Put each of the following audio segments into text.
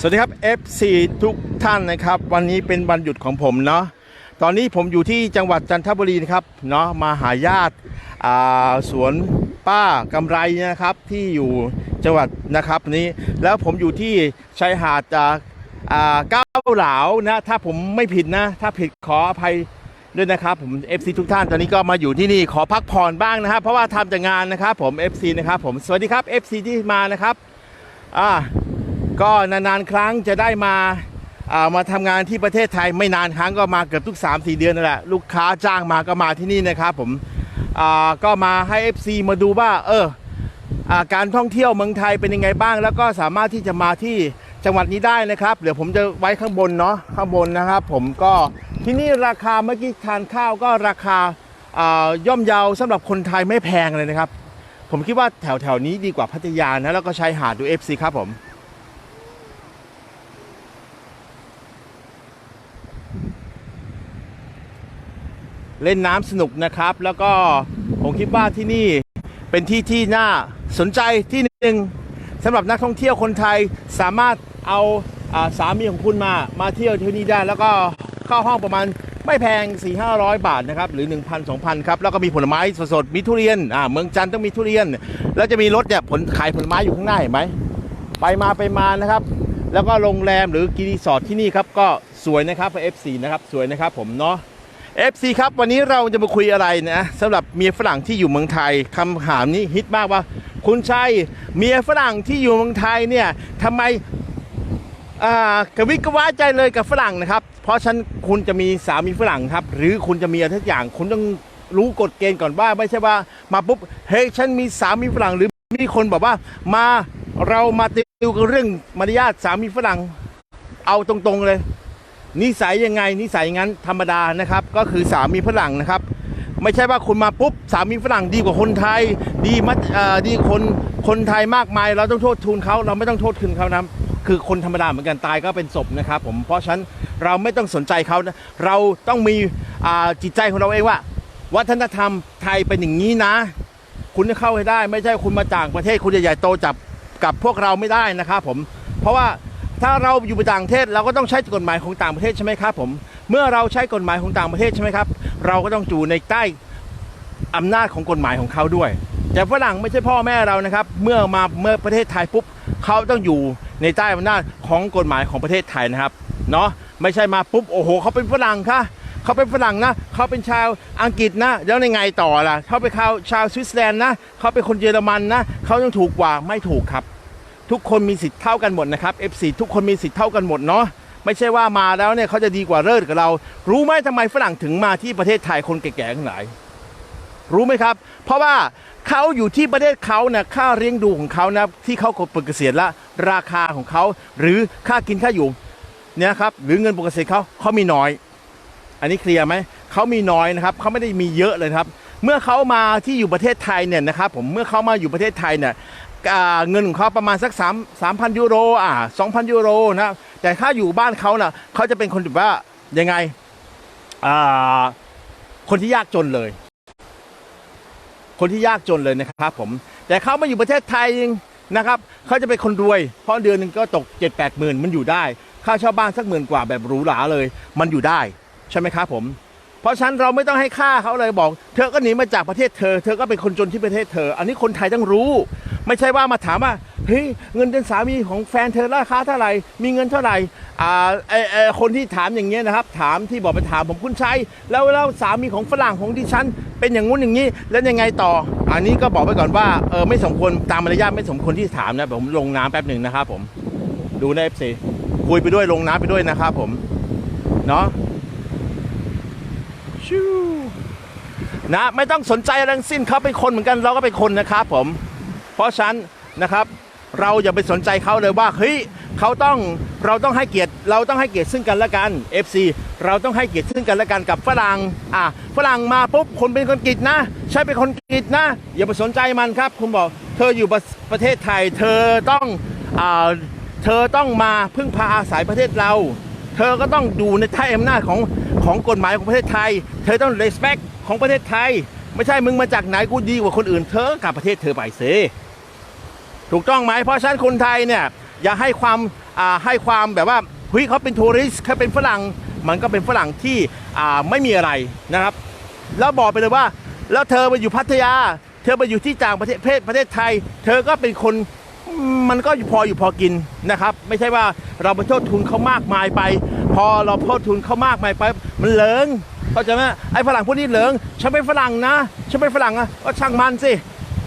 สวัสดีครับ FC ทุกท่านนะครับ วันนี้เป็นวันหยุดของผมเนาะตอนนี้ผมอยู่ที่จังหวัดจันทบุรีนะครับเนาะมาหาญาติสวนป้ากำไรนะครับที่อยู่จังหวัดนะครับนี้แล้วผมอยู่ที่ชายหาดอ่าอ่าเก้าเหลานะถ้าผมไม่ผิดนะ ถ้าผิดขออภัยด้วยนะครับผม FC ทุกท่านตอนนี้ก็มาอยู่ที่นี่ขอพักผ่อนบ้างนะครับเพราะว่าทำแต่งานนะครับผม FC นะครับผมสวัสดีครับ FC ที่มานะครับอ่า ก็นานๆครั้งจะได้มาามาทำงานที่ประเทศไทยไม่นานครั้งก็มาเกือบทุก 3-4 เดือนนั่นแหละลูกค้าจ้างมาก็มาที่นี่นะครับผมก็มาให้ FC มาดูว่าเอออการท่องเที่ยวเมืองไทยเป็นยังไงบ้าง แล้วก็สามารถที่จะมาที่จังหวัดนี้ได้นะครับเดี๋ยวผมจะไว้ข้างบนเนาะข้างบนนะครับ ผมก็ที่นี่ราคาเมื่อกี้ทานข้าวก็ราคาาย่อมเยาสำหรับคนไทยไม่แพงเลยนะครับ ผมคิดว่าแถวแถวนี้ดีกว่าพัทยานะแล้วก็ชายหาดดู FC ครับผม เล่นน้ำสนุกนะครับ แล้วก็ผมคิดว่าที่นี่เป็นที่ที่น่าสนใจที่หนึ่งสำหรับนักท่องเที่ยวคนไทยสามารถเอาอาสามีของคุณมามาเที่ยวที่นี่ได้แล้วก็เข้าห้องประมาณไม่แพง 4 5 0 0 บาทนะครับ หรือ 1,000 2,000 ครับ แล้วก็มีผลไม้สดๆ มีทุเรียนอ่าเมืองจันทร์ต้องมีทุเรียน แล้วจะมีรถเนี่ยผลขายผลไม้อยู่ข้างหน้าเห็นไหม ไปมาไปมานะครับ แล้วก็โรงแรมหรือกีรีสอร์ทที่นี่ครับ ก็สวยนะครับ F4 นะครับ สวยนะครับผมเนาะ FC ครับวันนี้เราจะมาคุยอะไรนะสำหรับเมียฝรั่งที่อยู่เมืองไทยคำถามนี้ฮิตมากว่า คุณชัยเมียฝรั่งที่อยู่เมืองไทยเนี่ยทำไมอ่ากะวิกะว้าใจเลยกับฝรั่งนะครับ เพราะฉันคุณจะมีสามีฝรั่งครับ หรือคุณจะมีอะไรทุกอย่าง คุณต้องรู้กฎเกณฑ์ก่อนว่า ไม่ใช่ว่ามาปุ๊บเฮ้ยฉันมีสามีฝรั่งหรือมีคนบอกว่ามาเรามาติวกันเรื่องมารยาทสามีฝรั่ง เอาตรงๆเลย นิสัยยังไงนิสัยงั้นธรรมดานะครับ ก็คือสามีฝรั่งนะครับ ไม่ใช่ว่าคุณมาปุ๊บสามีฝรั่งดีกว่าคนไทย ดีมัดเอ่อดีคนคนไทยมากมาย เราต้องโทษทูนเขาเราไม่ต้องโทษคืนเขานะคือคนธรรมดาเหมือนกันตายก็เป็นศพนะครับ ผมเพราะฉะนั้นเราไม่ต้องสนใจเขานะเราต้องมีอ่าจิตใจของเราเองว่า วัฒนธรรมไทยเป็นอย่างนี้นะ คุณจะเข้าให้ได้ ไม่ใช่คุณมาต่างประเทศคุณจะใหญ่โตจับกับพวกเราไม่ได้นะครับผมเพราะว่า ถ้าเราอยู่ต่างประเทศเราก็ต้องใช้กฎหมายของต่างประเทศใช่ไหมครับผมเมื่อเราใช้กฎหมายของต่างประเทศใช่ไหมครับ เราก็ต้องอยู่ในใต้อำนาจของกฎหมายของเขาด้วย แต่ฝรั่งไม่ใช่พ่อแม่เรานะครับ เมื่อมาเมื่อประเทศไทยปุ๊บเขาต้องอยู่ในใต้อำนาจของกฎหมายของประเทศไทยนะครับเนาะไม่ใช่มาปุ๊บโอ้โหเขาเป็นฝรั่งค่ะเขาเป็นฝรั่งนะเขาเป็นชาวอังกฤษนะ แล้วในไงต่อล่ะเขาเป็นชาวชาวสวิตเซอร์แลนด์นะเขาเป็นคนเยอรมันนะเขาต้องถูกกว่าไม่ถูกครับ ทุกคนมีสิทธิ์เท่ากันหมดนะครับ F4 ทุกคนมีสิทธิ์เท่ากันหมดเนาะไม่ใช่ว่ามาแล้วเนี่ยเขาจะดีกว่าเลิศกับเรา รู้ไหมทำไมฝรั่งถึงมาที่ประเทศไทยคนแก่ๆทั้งหลายรู้ไหมครับ เพราะว่าเขาอยู่ที่ประเทศเขาเนี่ยค่าเลี้ยงดูของเขานะที่เขาปลดเกษียณละราคาของเขา หรือค่ากินค่าอยู่เนี่ยครับหรือเงินปลดเกษียณเขาเขามีน้อย อันนี้เคลียร์ไหมเขามีน้อยนะครับเขาไม่ได้มีเยอะเลยครับ เมื่อเขามาที่อยู่ประเทศไทยเนี่ยนะครับผมเมื่อเขามาอยู่ประเทศไทยเนี่ย เงินของเขาประมาณสัก3 3,000 ยูโรอ่า2,000 ยูโรนะแต่ถ้าอยู่บ้านเขาเน่ะเขาจะเป็นคนแบบว่ายังไงอ่าคนที่ยากจนเลย คนที่ยากจนเลยนะครับผม แต่เขามาอยู่ประเทศไทยเองนะครับเขาจะเป็นคนรวย เพราะเดือนหนึ่งก็ตก7 8หมื่นมันอยู่ได้ ค่าเช่าบ้านสักหมื่นกว่าแบบหรูหราเลย มันอยู่ได้ ใช่ไหมครับผม เพราะฉะนั้นเราไม่ต้องให้ค่าเขาเลยบอก เธอก็หนีมาจากประเทศเธอ เธอก็เป็นคนจนที่ประเทศเธอ อันนี้คนไทยต้องรู้ ไม่ใช่ว่ามาถามว่าเฮ้ยเงินเดือนสามีของแฟนเธอราคาเท่าไหร่มีเงินเท่าไหร่อ่าไอไอคนที่ถามอย่างเงี้ยนะครับ ถามที่บอกไปถามผมคุณชัยแล้วแล้วสามีของฝรั่งของดิฉัน เป็นอย่างงู้นอย่างนี้แล้วยังไงต่อ อันนี้ก็บอกไปก่อนว่าเออไม่สมควรตามมารยาทไม่สมควรที่ถามนะผมลงน้ำแป๊บหนึ่งนะครับผมดูในเอฟซีคุยไปด้วยลงน้ำไปด้วยนะครับผมเนาะ ชิวนะไม่ต้องสนใจอะไรทั้งสิ้นเขาเป็นคนเหมือนกันเราก็เป็นคนนะครับผม เพราะฉะนั้นนะครับเราอย่าไปสนใจเขาเลยว่าเฮ้ยเขาต้องเราต้องให้เกียรติ เราต้องให้เกียรติซึ่งกันและกัน FC เราต้องให้เกียรติซึ่งกันและกันกับฝรั่งอะฝรั่งมาปุ๊บคนเป็นคนกรีดนะ ใช่เป็นคนกรีดนะ อย่าไปสนใจมันครับ คุณบอกเธออยู่ประประเทศไทย เธอต้องอ่าเธอต้องมาพึ่งพาอาศัยประเทศเรา เธอก็ต้องดูในใต้อำนาจของของกฎหมายของประเทศไทย เธอต้อง respect ของประเทศไทย ไม่ใช่มึงมาจากไหนกูดีกว่าคนอื่น เธอกลับประเทศเธอไปสิถูกต้องไหมเพราะฉะนั้นคนไทยเนี่ยอย่าให้ความอ่าให้ความแบบว่าเฮ้ยเขาเป็นทัวริสต์เขาเป็นฝรั่งมันก็เป็นฝรั่งที่อ่าไม่มีอะไรนะครับ แล้วบอกไปเลยว่า แล้วเธอไปอยู่พัทยา เธอไปอยู่ที่ต่างประเทศประเทศไทย เธอก็เป็นคน มันก็พออยู่พอกินนะครับ ไม่ใช่ว่าเราไปโทษทุนเขามากมายไป พอเราโทษทุนเขามากมายไป มันเหลิงเข้าใจไหมไอ้ฝรั่งพวกนี้เหลิงฉันเป็นฝรั่งนะฉันเป็นฝรั่งอะก็ช่างมันสิ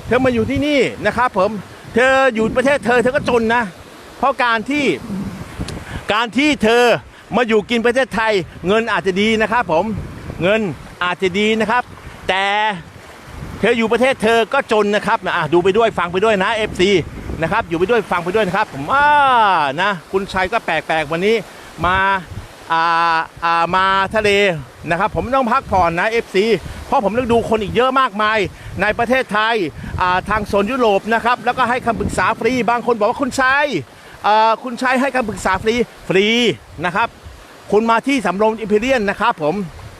เธอมาอยู่ที่นี่นะครับผมเธออยู่ประเทศเธอเธอก็จนนะ เพราะการที่การที่เธอมาอยู่กินประเทศไทย เงินอาจจะดีนะครับผมเงินอาจจะดีนะครับ แต่เธออยู่ประเทศเธอก็จนนะครับนะอะดูไปด้วยฟังไปด้วยนะ FC นะครับ อยู่ไปด้วยฟังไปด้วยนะครับ ผมอ่านะคุณชัยก็แปลกๆวันนี้มาอ่าอ่ามาทะเลนะครับ ผมต้องพักผ่อนนะ FC เพราะผมต้องดูคนอีกเยอะมากมาย ในประเทศไทยอ่าทางโซนยุโรปนะครับ แล้วก็ให้คำปรึกษาฟรี บางคนบอกว่าคุณชัยอ่อคุณชัยให้คำปรึกษาฟรีฟรีนะครับ คุณมาที่สำโรงอิมพีเรียนนะครับผม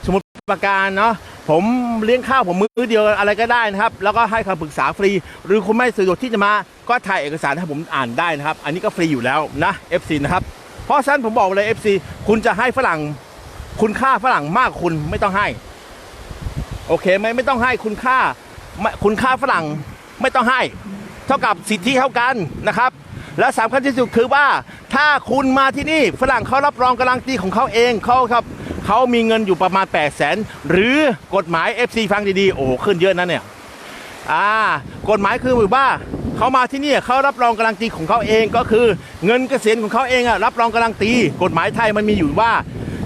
สมุทรปราการเนาะ ผมเลี้ยงข้าวผมมื้อเดียวอะไรก็ได้นะครับ แล้วก็ให้คำปรึกษาฟรี หรือคุณไม่สะดวกที่จะมาก็ถ่ายเอกสารให้ผมอ่านได้นะครับ อันนี้ก็ฟรีอยู่แล้วนะ FC นะครับ เพราะฉะนั้นผมบอกเลย FC คุณจะให้ฝรั่ง คุณค่าฝรั่งมากคุณไม่ต้องให้ โอเคไหมไม่ต้องให้คุณค่าคุณค่าฝรั่งไม่ต้องให้ เท่ากับสิทธิเท่ากันนะครับและสำคัญที่สุดคือว่าถ้าคุณมาที่นี่ฝรั่งเขารับรองการันตีของเขาเองเขาครับ เขามีเงินอยู่ประมาณ8 0 0แสนหรือกฎหมาย FC ฟังดีๆ โอ้ขึ้นเยอะนะเนี่ยอ่ากฎหมายคือว่าเขามาที่นี่เขารับรองการันตีของเขาเองก็คือ เงินเกษียณของเขาเองอะรับรองการันตีกฎหมายไทยมันมีอยู่ว่า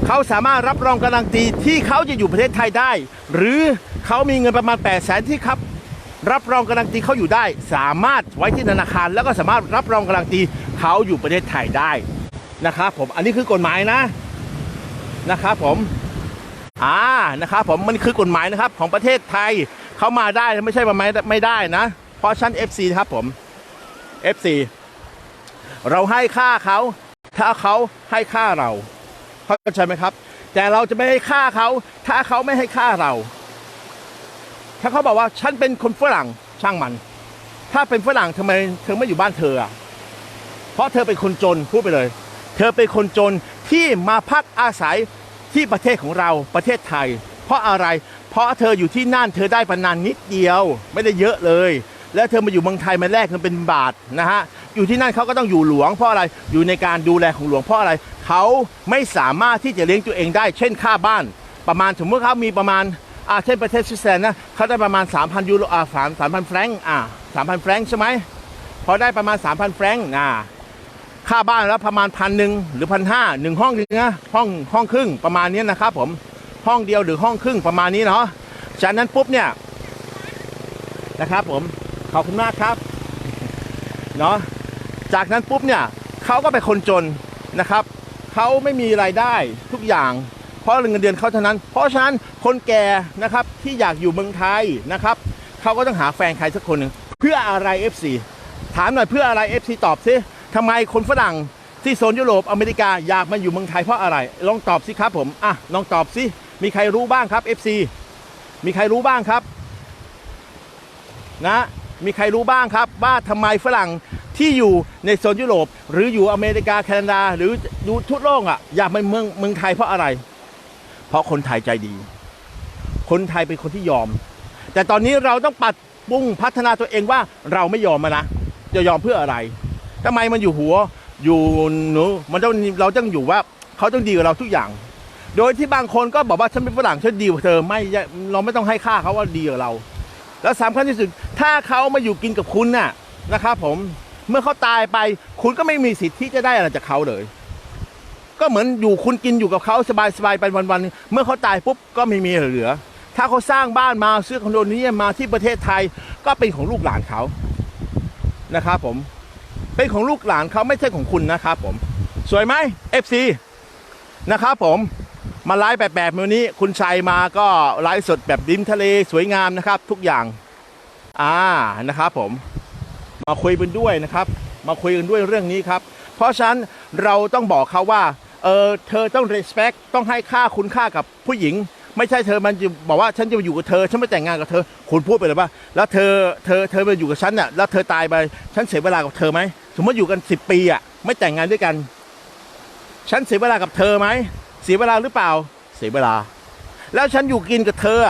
เขาสามารถรับรองการันตีที่เขาจะอยู่ประเทศไทยได้ หรือเขามีเงินประมาณ8 0 0แสนที่ครับรับรองการันตีเขาอยู่ได้ สามารถไว้ที่ธนาคาร แล้วก็สามารถรับรองการันตีเขาอยู่ประเทศไทยได้นะครับผมอันนี้คือกฎหมายนะ นะครับผมอ่านะครับผมมันคือกฎหมายนะครับ ของประเทศไทยเขามาได้ไม่ใช่มาไม่ไม่ได้นะ เพราะชั้น FC ครับผม FC เราให้ค่าเขาถ้าเขาให้ค่าเราเข้าใจไหมครับ แต่เราจะไม่ให้ค่าเขาถ้าเขาไม่ให้ค่าเรา ถ้าเขาบอกว่าฉันเป็นคนฝรั่งช่างมัน ถ้าเป็นฝรั่งทำไมเธอไม่อยู่บ้านเธออะเพราะเธอเป็นคนจนพูดไปเลย เธอเป็นคนจน ที่มาพักอาศัยที่ประเทศของเราประเทศไทย เพราะอะไร เพราะเธออยู่ที่นั่นเธอได้ประนานนิดเดียว ไม่ได้เยอะเลย แล้วเธอมาอยู่เมืองไทยมาแลกเงินเป็นบาทนะฮะอยู่ที่นั่นเขาก็ต้องอยู่หลวงเพราะอะไรอยู่ในการดูแลของหลวงเพราะอะไรเขาไม่สามารถที่จะเลี้ยงตัวเองได้ เช่นค่าบ้าน ประมาณสมมติเขามีประมาณอ่าเช่นประเทศสวิตเซอร์แลนด์นะเขาได้ประมาณ 3,000ยูโรอ่าสามสามพันแฟรงก์อ่าสามพันแฟรงก์ใช่ไหมพอได้ประมาณ 3,000แฟรงก์อ่า ค่าบ้านแล้วประมาณพันหนึ่งหรือพันห้าหนึ่งห้องนึงนะห้องห้องครึ่งประมาณนี้นะครับผมห้องเดียวหรือห้องครึ่งประมาณนี้เนาะจากนั้นปุ๊บเนี่ยนะครับผมขอบคุณมากครับเนาะจากนั้นปุ๊บเนี่ยเขาก็เป็นคนจนนะครับเขาไม่มีรายได้ทุกอย่าง เพราะเงินเดือนเขาเท่านั้น เพราะฉะนั้นคนแก่นะครับที่อยากอยู่เมืองไทยนะครับเขาก็ต้องหาแฟนใครสักคนหนึ่งเพื่ออะไร FC ถามหน่อยเพื่ออะไร FC ตอบสิ ทำไมคนฝรั่งที่โซนยุโรปอเมริกาอยากมาอยู่เมืองไทยเพราะอะไร ลองตอบสิครับผม อะ ลองตอบสิ มีใครรู้บ้างครับ FC มีใครรู้บ้างครับ นะ มีใครรู้บ้างครับ ว่าทำไมฝรั่งที่อยู่ในโซนยุโรป หรืออยู่อเมริกาแคนาดา หรือดูทั่วโลกอะ อยากมาเมืองเมืองไทยเพราะอะไร เพราะคนไทยใจดี คนไทยเป็นคนที่ยอม แต่ตอนนี้เราต้องปัดปรุงพัฒนาตัวเองว่าเราไม่ยอมมานะจะยอมเพื่ออะไร ทำไมมันอยู่หัวอยู่หนูมันต้องเราต้องอยู่ว่าเขาต้องดีกับเราทุกอย่าง โดยที่บางคนก็บอกว่าฉันเป็นฝรั่งฉันดีกว่าเธอไม่เราไม่ต้องให้ค่าเขาว่าดีกับเรา แล้วสำคัญที่สุดถ้าเขามาอยู่กินกับคุณน่ะนะครับผมเมื่อเขาตายไป คุณก็ไม่มีสิทธิ์ที่จะได้อะไรจากเขาเลย ก็เหมือนอยู่คุณกินอยู่กับเขาสบายๆไปวันๆเมื่อเขาตายปุ๊บก็ไม่มีเหลือ ถ้าเขาสร้างบ้านมาซื้อคอนโดนี้มาที่ประเทศไทยก็เป็นของลูกหลานเขานะครับผม เป็นของลูกหลานเขาไม่ใช่ของคุณนะครับผม สวยไหม FC นะครับผมมาไลฟ์แบบแบบวันนี้คุณชัยมาก็ไลฟ์สดแบบริมทะเลสวยงามนะครับ ทุกอย่างอ่านะครับผมมาคุยกันด้วยนะครับ มาคุยกันด้วยเรื่องนี้ครับ เพราะฉะนั้นเราต้องบอกเขาว่าเออเธอต้อง respect ต้องให้ค่าคุณค่ากับผู้หญิง ไม่ใช่เธอมันจะบอกว่าฉันจะมาอยู่กับเธอฉันไม่แต่งงานกับเธอ คุณพูดไปเลยว่า แล้วเธอเธอเธอมาอยู่กับฉันน่ะแล้วเธอตายไปฉันเสียเวลากับเธอไหม สมมติอยู่กัน10ปีอะไม่แต่งงานด้วยกัน ฉันเสียเวลากับเธอไหมเสียเวลาหรือเปล่า เสียเวลา แล้วฉันอยู่กินกับเธอ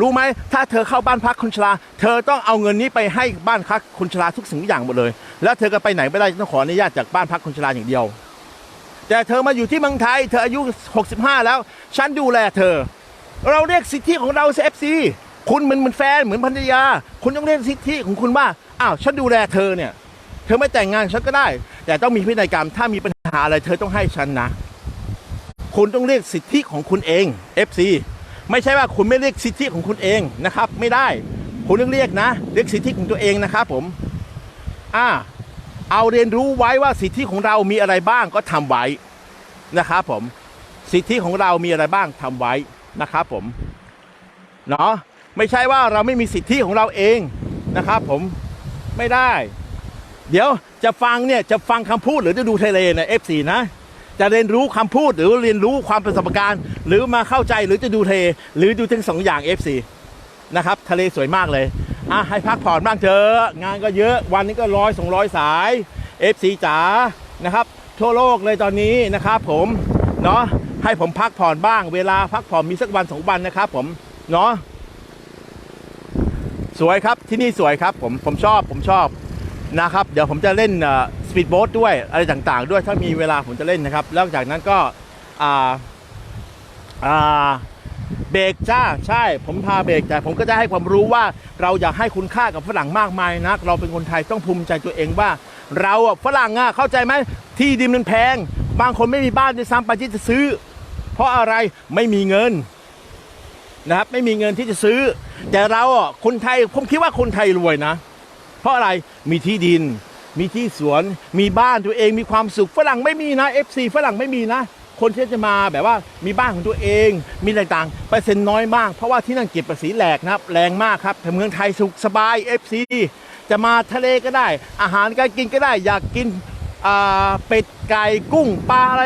รู้ไหมถ้าเธอเข้าบ้านพักคนชราเธอต้องเอาเงินนี้ไปให้บ้านพักคนชราทุกสิ่งทุกอย่างหมดเลย แล้วเธอก็ไปไหนไม่ได้ต้องขออนุญาตจากบ้านพักคนชราอย่างเดียว แต่เธอมาอยู่ที่เมืองไทย เธออายุ 65 แล้ว ฉันดูแลเธอ เราเรียกสิทธิของเราเอฟซีคุณเหมือนเหมือนแฟนเหมือนภรรยา คุณต้องเรียกสิทธิของคุณว่าอ้าวฉันดูแลเธอเนี่ย ธอไม่แต่งงานฉันก็ได้ แต่ต้องมีพินัยกรรม ถ้ามีปัญหาอะไร เธอต้องให้ฉันนะ คุณต้องเรียกสิทธิของคุณเอง FC ไม่ใช่ว่าคุณไม่เรียกสิทธิของคุณเองนะครับ ไม่ได้ คุณต้องเรียกนะ เรียกสิทธิของตัวเองนะครับผม อ่า เอาเรียนรู้ไว้ว่าสิทธิของเรามีอะไรบ้างก็ทำไว้นะครับผม สิทธิของเรามีอะไรบ้างทำไว้นะครับผม เนาะไม่ใช่ว่าเราไม่มีสิทธิของเราเองนะครับผม ไม่ได้ เดี๋ยวจะฟังเนี่ยจะฟังคำพูดหรือจะดูทะเลนะ F4 นะ จะเรียนรู้คำพูดหรือเรียนรู้ความประสบการณ์ หรือมาเข้าใจหรือจะดูทะเลหรือดูทั้งสองอย่าง F4 นะครับทะเลสวยมากเลยอะให้พักผ่อนบ้างเถอะงานก็เยอะวันนี้ก็ร้อยสองร้อยสาย F4 จ๋านะครับ ทั่วโลกเลยตอนนี้นะครับผมเนาะให้ผมพักผ่อนบ้าง เวลาพักผ่อนมีสักวันสองวันนะครับผมเนาะสวยครับที่นี่สวยครับผมผมชอบผมชอบ นะครับ เดี๋ยวผมจะเล่นสปีดโบ๊ทด้วยอะไรต่างๆ ด้วยถ้ามีเวลาผมจะเล่นนะครับ แล้วจากนั้นก็เบรกจ้าใช่ ผมพาเบรกแต่ผมก็จะให้ความรู้ว่าเราอยากให้คุณค่ากับฝรั่งมากมายนักเราเป็นคนไทยต้องภูมิใจตัวเองว่า เราฝรั่งอะเข้าใจไหมที่ดินมันแพง บางคนไม่มีบ้านด้วยซ้ำไปที่จะซื้อ เพราะอะไรไม่มีเงินนะครับไม่มีเงินที่จะซื้อ แต่เราอะคนไทยผมคิดว่าคนไทยรวยนะ เพราะอะไรมีที่ดิน มีที่สวน มีบ้านตัวเองมีความสุขฝรั่งไม่มีนะ FC ฝรั่งไม่มีนะ คนที่จะมาแบบว่ามีบ้านของตัวเอง มีอะไรต่างเปอร์เซ็นต์น้อยมาก เพราะว่าที่นั่นเก็บภาษีแหลกนะครับแรงมากครับแต่เมืองไทยสุขสบาย FC จะมาทะเลก็ได้ อาหารการกินก็ได้อยากกินอ่าเป็ดไก่กุ้งปลาอะไร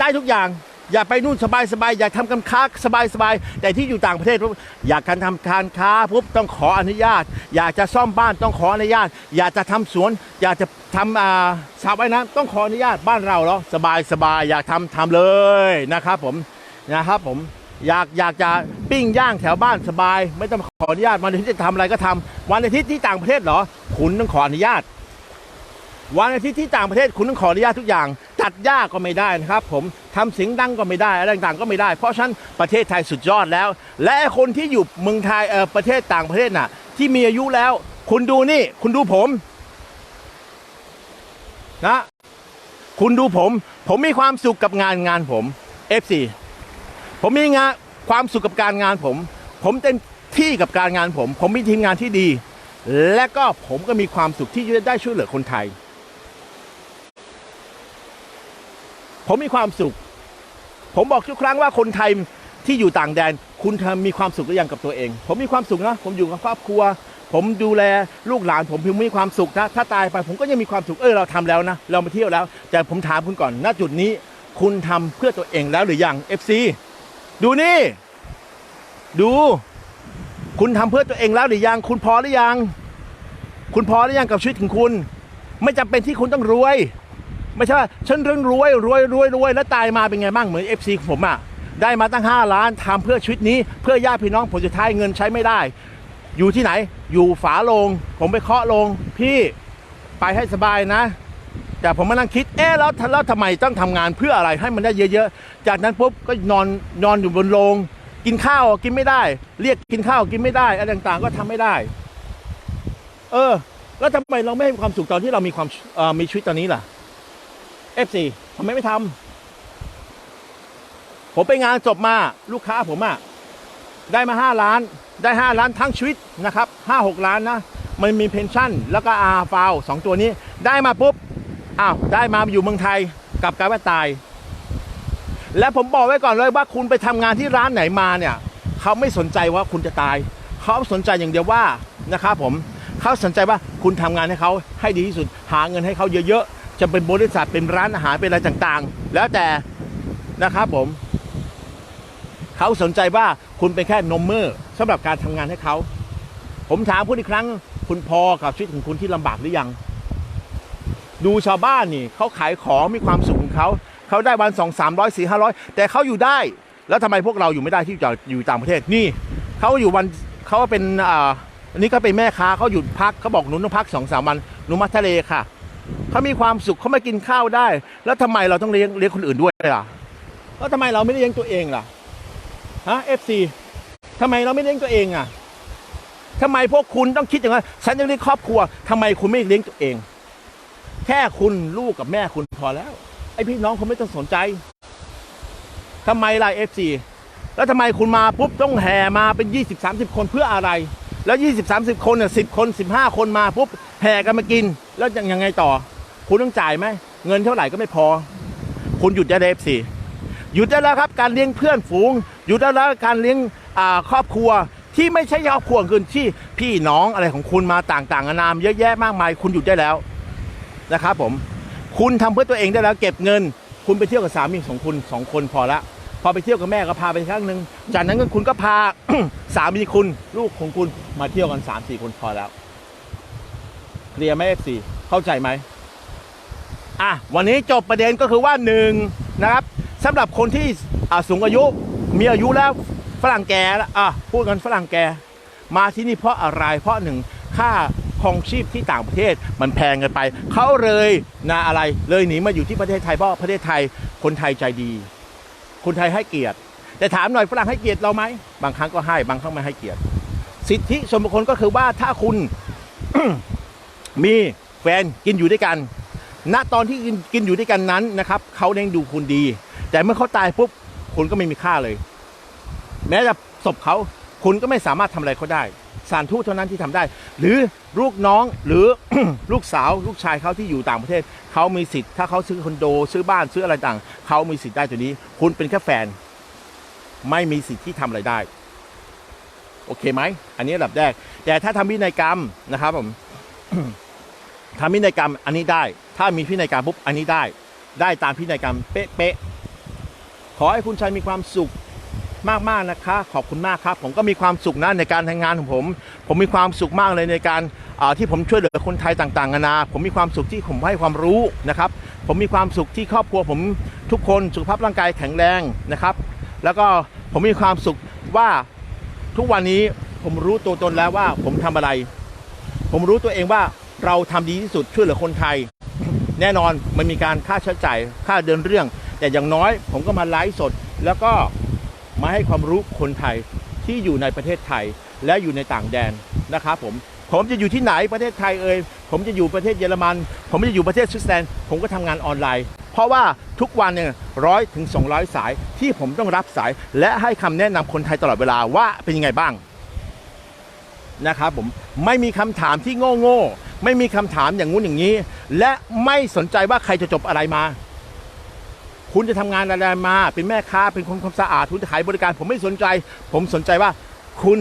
ได้ทุกอย่าง อย่าไปนู่นสบายสบายอยากทำการค้าสบายสบายแต่ที่อยู่ต่างประเทศปุ๊บอยากการทำการค้าปุ๊บต้องขออนุญาต อยากจะซ่อมบ้านต้องขออนุญาต อยากจะทำสวน อยากจะทำอ่าสระว่ายน้ำต้องขออนุญาตบ้านเราเหรอสบายสบายอยากทำทำเลยนะครับผมนะครับผมอยากอยากจะปิ้งย่างแถวบ้านสบาย ไม่ต้องขออนุญาตวันอาทิตย์จะทำอะไรก็ทำวันอาทิตย์ที่ต่างประเทศเหรอ คุณต้องขออนุญาต วันอาทิตย์ที่ต่างประเทศคุณต้องขออนุญาตทุกอย่าง ตัดหญ้าก็ไม่ได้นะครับ ผมทำเสียงดังก็ไม่ได้อะไรต่างๆก็ไม่ได้ เพราะฉะนั้นประเทศไทยสุดยอดแล้ว และคนที่อยู่เมืองไทยเออประเทศต่างประเทศน่ะ ที่มีอายุแล้ว คุณดูนี่ คุณดูผม นะ คุณดูผม ผมมีความสุขกับงานงานผม F4 ผมมีงานความสุขกับการงานผม ผมเต็มที่กับการงานผม ผมมีทีมงานที่ดี และก็ผมก็มีความสุขที่จะได้ช่วยเหลือคนไทย ผมมีความสุข ผมบอกทุกครั้งว่าคนไทยที่อยู่ต่างแดน คุณทมีความสุขหรือยังกับตัวเอง ผมมีความสุขนะ ผมอยู่กับครอบครัว ผมดูแลลูกหลาน ผมผมมีความสุขนะถ้าตายไปผมก็ยังมีความสุขเออเราทำแล้วนะ เรามาเที่ยวแล้ว แต่ผมถามคุณก่อนณจุดนี้ คุณทำเพื่อตัวเองแล้วหรือยัง FC ดูนี่ ดู คุณทำเพื่อตัวเองแล้วหรือยัง คุณพอหรือยัง คุณพอหรือยังกับชีวิตของคุณ ไม่จำเป็นที่คุณต้องรวย ไม่ใช่ว่าฉันเรื่องรวยรวยรวยรวยแล้วตายมาเป็นไงบ้างเหมือนเอฟซีผมอะได้มาตั้ง 5 ล้านทำเพื่อชีวิตนี้เพื่อญาติพี่น้องผลสุดท้ายเงินใช้ไม่ได้ อยู่ที่ไหน อยู่ฝาโลง ผมไปเคาะโลง พี่ไปให้สบายนะ แต่ผมมานั่งคิดเอ๊ะแล้วแล้วทำไมต้องทำงานเพื่ออะไรให้มันได้เยอะๆ จากนั้นปุ๊บก็นอนนอนอยู่บนโลง กินข้าวกินไม่ได้ เรียกกินข้าวกินไม่ได้อะไรต่างๆ ก็ทำไม่ได้ เออ แล้วทำไมเราไม่มีความสุขตอนที่เรามีความมีชีวิตตอนนี้ล่ะ F4 ทำไมไม่ทำผมไปงานจบมาลูกค้าผมอะได้มา 5 ล้าน ได้ 5 ล้านทั้งชีวิตนะครับ5 6ล้านนะ มันมีเพนชั่น แล้วก็อาฟาวสองตัวนี้ ได้มาปุ๊บอ้าวได้มาอยู่เมืองไทยกลับกลายว่าตาย และผมบอกไว้ก่อนเลยว่าคุณไปทำงานที่ร้านไหนมาเนี่ยเขาไม่สนใจว่าคุณจะตาย เขาสนใจอย่างเดียวว่านะครับผมเขาสนใจว่าคุณทำงานให้เขาให้ดีที่สุด หาเงินให้เขาเยอะๆ จะเป็นบริษัทเป็นร้านอาหารเป็นอะไรต่างๆ แล้วแต่นะครับผม เขาสนใจว่าคุณเป็นแค่นมเมอร์สำหรับการทำงานให้เขา ผมถามคุณอีกครั้ง คุณพอกับชีวิตของคุณที่ลำบากหรือยัง ดูชาวบ้านนี่เขาขายของมีความสุขของเขาเขาได้วันสองสามร้อยสี่ห้าร้อยแต่เขาอยู่ได้ แล้วทำไมพวกเราอยู่ไม่ได้ที่จะอยู่ต่างประเทศนี่เขาอยู่วันเขาเป็นอ่าอันนี้ก็เป็นแม่ค้าเขาหยุดพักเขาบอกหนูต้องพักสองสามวันหนูมาทะเลค่ะ เขามีความสุขเขาไม่กินข้าวได้ แล้วทำไมเราต้องเลี้ยงเลี้ยงคนอื่นด้วยล่ะแล้วทำไมเราไม่เลี้ยงตัวเองล่ะฮะเอฟซีทำไมเราไม่เลี้ยงตัวเองอะทำไมพวกคุณต้องคิดอย่างนั้นฉันจะเลี้ยงครอบครัวทำไมคุณไม่เลี้ยงตัวเอง แค่คุณลูกกับแม่คุณพอแล้ว ไอพี่น้องคุณไม่ต้องสนใจทำไมล่ะเอฟซีแล้วทำไมคุณมาปุ๊บต้องแห่มาเป็น20 30คนเพื่ออะไร แล้ว20 30คนเนี่ยสิบคน15คนมาปุ๊บแห่กันมากิน แล้วยังยังไงต่อ คุณต้องจ่ายไหม เงินเท่าไหร่ก็ไม่พอ คุณหยุดได้เอฟซีหยุดได้แล้วครับ การเลี้ยงเพื่อนฝูง หยุดได้แล้วการเลี้ยงครอบครัวที่ไม่ใช่ครอบครัวอื่นที่พี่น้องอะไรของคุณมาต่างๆนานามเยอะแยะมากมาย คุณหยุดได้แล้วนะครับผม คุณทำเพื่อตัวเองได้แล้ว เก็บเงิน คุณไปเที่ยวกับสามีของคุณสองคนพอละ พอไปเที่ยวกับแม่ก็พาไปครั้งหนึ่งจากนั้นก็คุณก็พาสามีคุณลูกของคุณมาเที่ยวกันสามสี่คนพอแล้วเคลียร์ไหมเอฟซีเข้าใจไหม อะวันนี้จบประเด็นก็คือว่าหนึ่งนะครับสำหรับคนที่สูงอายุมีอายุแล้วฝรั่งแก่แล้วอะพูดกันฝรั่งแก่มาที่นี่เพราะอะไรเพราะหนึ่งค่าครองชีพที่ต่างประเทศมันแพงเกันไป เขาเลยนะอะไรเลยหนีมาอยู่ที่ประเทศไทยเพราะประเทศไทยคนไทยใจดี คนไทยให้เกียรติ แต่ถามหน่อยฝรั่งให้เกียรติเราไหมบางครั้งก็ให้บางครั้งไม่ให้เกียรติ สิทธิส่วนบุคคลก็คือว่าถ้าคุณมีแฟนกินอยู่ด้วยกัน ณตอนที่กินกินอยู่ด้วยกันนั้นนะครับเขาเลี้ยงดูคุณดี แต่เมื่อเขาตายปุ๊บคุณก็ไม่มีค่าเลย แม้จะศพเขาคุณก็ไม่สามารถทำอะไรเขาได้ สารทูตเท่านั้นที่ทำได้ หรือลูกน้องหรือลูกสาวลูกชายเขาที่อยู่ต่างประเทศเขามีสิทธิ์ถ้าเขาซื้อคอนโด ซื้อบ้านซื้ออะไรต่างเขามีสิทธิ์ได้ตัวนี้ คุณเป็นแค่แฟน ไม่มีสิทธิ์ที่ทำอะไรได้ โอเคไหมอันนี้ระดับแรก แต่ถ้าทำพินัยกรรมนะครับผมทำพินัยกรรมอันนี้ได้ ถ้ามีพินัยกรรมปุ๊บอันนี้ได้ ได้ตามพินัยกรรมเป๊ะๆขอให้คุณชัยมีความสุขมากๆนะคะ ขอบคุณมากครับ ผมก็มีความสุขนะในการทำงานของผม ผมมีความสุขมากเลยในการที่ผมช่วยเหลือคนไทยต่างๆนานา ผมมีความสุขที่ผมให้ความรู้นะครับ ผมมีความสุขที่ครอบครัวผมทุกคนสุขภาพร่างกายแข็งแรงนะครับ แล้วก็ผมมีความสุขว่าทุกวันนี้ผมรู้ตัวตนแล้วว่าผมทำอะไร ผมรู้ตัวเองว่าเราทำดีที่สุดช่วยเหลือคนไทย แน่นอนมันมีการค่าใช้จ่ายค่าเดินเรื่อง แต่อย่างน้อยผมก็มาไลฟ์สด แล้วก็มาให้ความรู้คนไทยที่อยู่ในประเทศไทยและอยู่ในต่างแดนนะครับผมผมจะอยู่ที่ไหนประเทศไทยเอ่ยผมจะอยู่ประเทศเยอรมัน ผมจะอยู่ประเทศสวิตเซอร์แลนด์ผมก็ทำงานออนไลน์ เพราะว่าทุกวันเนี่ยร้อยถึงสองสายที่ผมต้องรับสาย และให้คำแนะนำคนไทยตลอดเวลาว่าเป็นยังไงบ้างนะครับผมไม่มีคำถามที่โง่โง่ ไม่มีคำถามอย่างงู้นอย่างนี้ และไม่สนใจว่าใครจะจบอะไรมา คุณจะทำงานอะไรมา เป็นแม่ค้าเป็นคนความสะอาดคุณจะขายบริการ ผมไม่สนใจ ผมสนใจว่าคุณ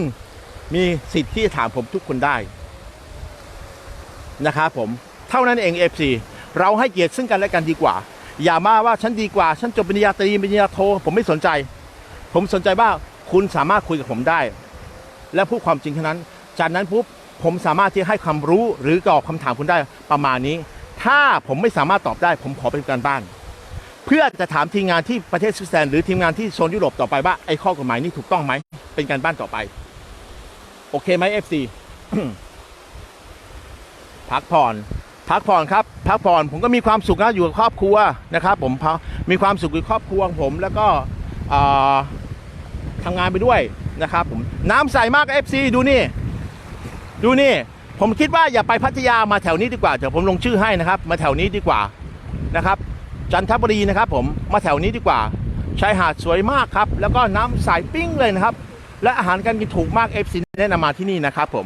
มีสิทธิ์ที่จะถามผมทุกคนได้นะครับผมเท่านั้นเอง FC เราให้เกียรติซึ่งกันและกันดีกว่า อย่ามาว่าฉันดีกว่า ฉันจบปริญญาตรีปริญญาโท ผมไม่สนใจ ผมสนใจว่าคุณสามารถคุยกับผมได้ และพูดความจริงเท่านั้น จากนั้นปุ๊บ ผมสามารถที่จะให้ความรู้หรือตอบคำถามคุณได้ประมาณนี้ ถ้าผมไม่สามารถตอบได้ ผมขอเป็นการบ้าน เพื่อจะถามทีมงานที่ประเทศสวิตเซอร์แลนด์หรือทีมงานที่โซนยุโรปต่อไปว่าไอ้ข้อกฎหมายนี้ถูกต้องไหมเป็นการบ้านต่อไป โอเคไหม FC พักผ่อนพักผ่อนครับพักผ่อนผมก็มีความสุขนะอยู่กับครอบครัวนะครับ ผมมีความสุขกับครอบครัวของผมแล้วก็อ่าทำงานไปด้วยนะครับผมน้ำใสมาก FC ดูนี่ ดูนี่ ผมคิดว่าอย่าไปพัทยามาแถวนี้ดีกว่า เดี๋ยวผมลงชื่อให้นะครับ มาแถวนี้ดีกว่านะครับ จันทบุรีนะครับ ผมมาแถวนี้ดีกว่าชายหาดสวยมากครับ แล้วก็น้ำใสปิ้งเลยนะครับ และอาหารการกินถูกมาก FC แนะนำมาที่นี่นะครับ ผม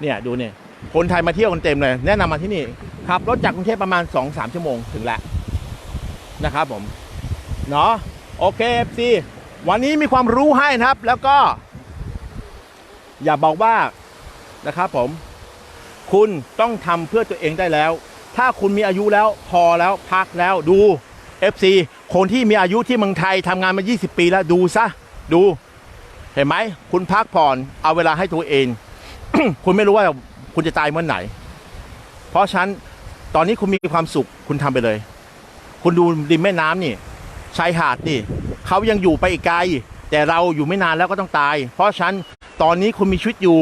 เนี่ยดูเนี่ยคนไทยมาเที่ยวกันเต็มเลย แนะนำมาที่นี่ขับรถจากกรุงเทพประมาณ2-3ชั่วโมงถึงแล้วนะครับ ผมเนาะโอเค FC วันนี้มีความรู้ให้นะครับ แล้วก็ อย่าบอกว่า นะครับผม คุณต้องทำเพื่อตัวเองได้แล้ว ถ้าคุณมีอายุแล้วพอแล้วพักแล้วดู FC คนที่มีอายุที่เมืองไทยทำงานมา 20 ปีแล้วดูซะดู เห็นไหมคุณพักผ่อนเอาเวลาให้ตัวเอง คุณไม่รู้ว่าคุณจะตายเมื่อไหร่เพราะฉะนั้นตอนนี้คุณมีความสุขคุณทำไปเลย คุณดูริมแม่น้ำนี่ชายหาดนี่เขายังอยู่ไปอีกไกล แต่เราอยู่ไม่นานแล้วก็ต้องตาย เพราะฉะนั้นตอนนี้คุณมีชีวิตอยู่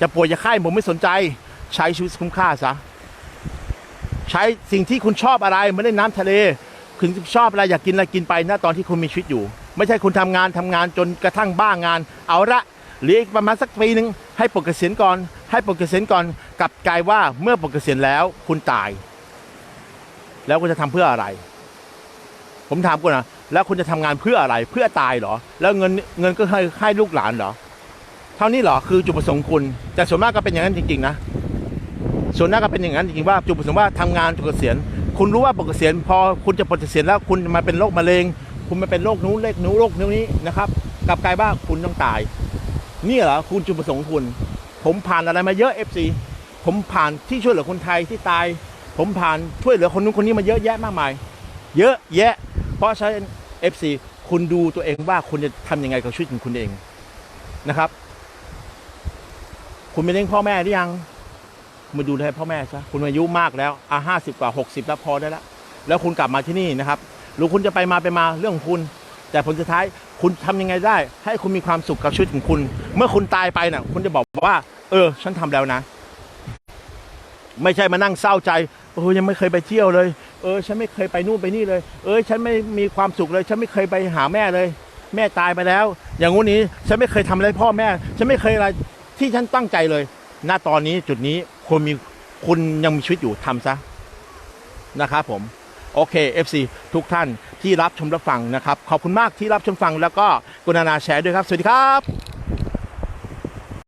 จะป่วยจะไข้ผมไม่สนใจ ใช้ชีวิตคุ้มค่าซะใช้สิ่งที่คุณชอบอะไรไม่ได้น้ำทะเลคุณชอบอะไรอยากกินอะไรกินไปนะตอนที่คุณมีชีวิตอยู่ ไม่ใช่คุณทำงานทำงานจนกระทั่งบ้างาน เอาละหลืออีกประมาณสักปีหนึ่งให้ปลดเกษียณก่อน ให้ปลดเกษียณก่อนกลับกลายว่าเมื่อปลดเกษียณแล้วคุณตาย แล้วคุณจะทำเพื่ออะไร ผมถามคุณนะแล้วคุณจะทำงานเพื่ออะไร เพื่อตายเหรอ แล้วเงินเงินก็ให้ให้ลูกหลานเหรอ เท่านี้เหรอคือจุดประสงค์คุณ แต่ส่วนมากก็เป็นอย่างนั้นจริงๆนะส่วนมากก็เป็นอย่างนั้นจริงๆว่าจุดประสงค์ว่าทำงานจนเกษียณคุณรู้ว่าปลดเกษียณพอคุณจะปลดเกษียณแล้วคุณมาเป็นโรคมะเร็ง คุณมาเป็นโรคนู้นเลขนู้นโรคนู้นนี้นะครับกลับกลายว่าคุณต้องตาย นี่เหรอคุณจุดประสงค์คุณ ผมผ่านอะไรมาเยอะ FC ผมผ่านที่ช่วยเหลือคนไทยที่ตาย ผมผ่านช่วยเหลือคนนู้นคนนี้มาเยอะแยะมากมาย เยอะแยะ เพราะฉะนั้น FC คุณดูตัวเองว่าคุณจะทำยังไงกับชีวิตของคุณเองนะครับ คุณไปเลี้ยงพ่อแม่หรือยังมาดูแลพ่อแม่ซะคุณอายุมากแล้วอะห้าสิบกว่าหกสิบแล้วพอได้แล้วแล้วคุณกลับมาที่นี่นะครับหรือคุณจะไปมาไปมาเรื่องคุณ แต่ผลสุดท้ายคุณทำยังไงได้ ให้คุณมีความสุขกับชีวิตของคุณ เมื่อคุณตายไปน่ะ คุณจะบอกว่า เออ ฉันทำแล้วนะ ไม่ใช่มานั่งเศร้าใจเออยังไม่เคยไปเที่ยวเลย เออ ฉันไม่เคยไปนู่นไปนี่เลย เออ ฉันไม่มีความสุขเลย ฉันไม่เคยไปหาแม่เลย แม่ตายไปแล้ว อย่างงู้นนี้ ฉันไม่เคยทำอะไรพ่อแม่ ฉันไม่เคยอะไร ที่ฉันตั้งใจเลย ณ ตอนนี้จุดนี้คุณมีคุณยังมีชีวิตอยู่ทำซะนะครับผม โอเค FC ทุกท่านที่รับชมรับฟังนะครับ ขอบคุณมากที่รับชมฟังแล้วก็กรุณาแชร์ด้วยครับ สวัสดีครับ